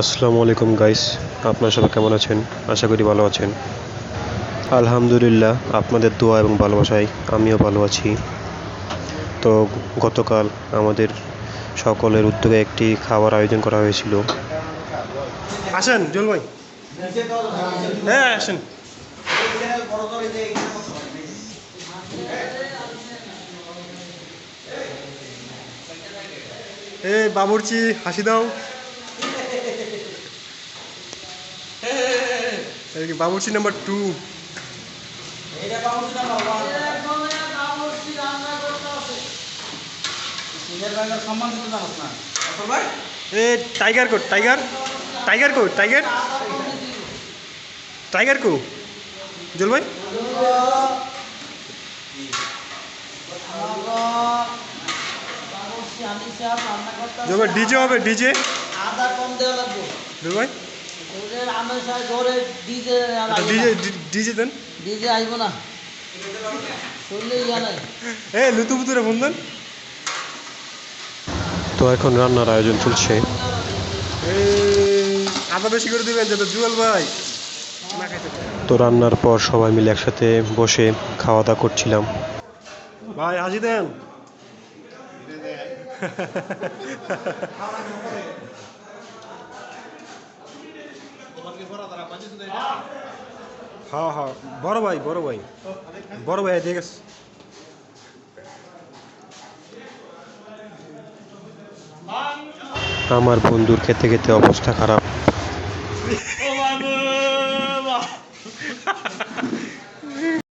আসসালামু আলাইকুম গাইস আপনারা সবাই কেমন আছেন? আশা করি ভালো আছেন। আলহামদুলিল্লাহ, আপনাদের দোয়া এবং ভালোবাসায় আমিও ভালো আছি। তো গতকাল আমাদের সকলের উদ্যোগে একটি খাবার আয়োজন করা হয়েছিল। আসেন জল ভাই। হ্যাঁ আসেন। এ বাবুর্চি, হাসি দাও। এই কি বাবুর্চি নাম্বার টু? এ টাইগার কোট টাইগার টাইগার কোট টাইগার টাইগার কো জল ভাই? জল ভাই? ডিজে হবে ডিজে আদা কম দেওয়া লাগবে। জল ভাই? ডিজে ডিজে ডিজে দেন। ডিজে আইব না। শুনলেই জানাই এ লুতু পুতুরে ফোন দেন। তো এখন রান্নার আয়োজন চলছে। আদা বেশি করে দিবেন যাতে জুয়েল ভাই। তো রান্নার পর সবাই মিলে একসাথে বসে খাওয়া দাওয়া করছিলাম। ভাই হাসি দেন। হ্যাঁ হ্যাঁ বড় ভাই বড় ভাই। বড় ভাই গেছে আমার বন্ধুর খেতে খেতে অবস্থা খারাপ।